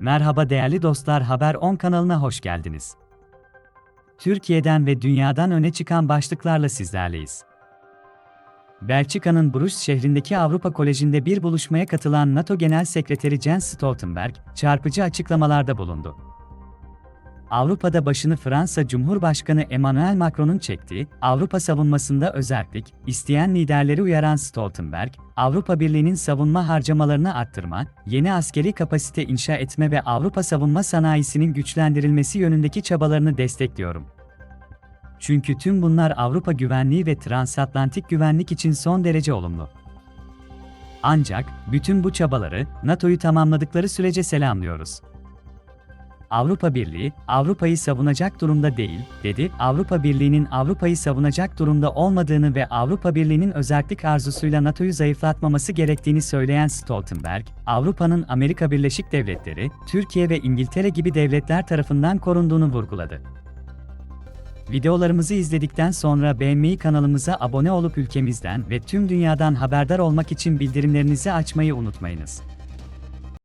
Merhaba değerli dostlar Haber 10 kanalına hoş geldiniz. Türkiye'den ve dünyadan öne çıkan başlıklarla sizlerleyiz. Belçika'nın Bruges şehrindeki Avrupa Koleji'nde bir buluşmaya katılan NATO Genel Sekreteri Jens Stoltenberg, çarpıcı açıklamalarda bulundu. Avrupa'da başını Fransa Cumhurbaşkanı Emmanuel Macron'un çektiği, Avrupa savunmasında özellik, isteyen liderleri uyaran Stoltenberg, Avrupa Birliği'nin savunma harcamalarını arttırma, yeni askeri kapasite inşa etme ve Avrupa savunma sanayisinin güçlendirilmesi yönündeki çabalarını destekliyorum. Çünkü tüm bunlar Avrupa güvenliği ve transatlantik güvenlik için son derece olumlu. Ancak, bütün bu çabaları, NATO'yu tamamladıkları sürece selamlıyoruz. Avrupa Birliği, Avrupa'yı savunacak durumda değil, dedi. Avrupa Birliği'nin Avrupa'yı savunacak durumda olmadığını ve Avrupa Birliği'nin özellik arzusuyla NATO'yu zayıflatmaması gerektiğini söyleyen Stoltenberg, Avrupa'nın Amerika Birleşik Devletleri, Türkiye ve İngiltere gibi devletler tarafından korunduğunu vurguladı. Videolarımızı izledikten sonra beğenmeyi kanalımıza abone olup ülkemizden ve tüm dünyadan haberdar olmak için bildirimlerinizi açmayı unutmayınız.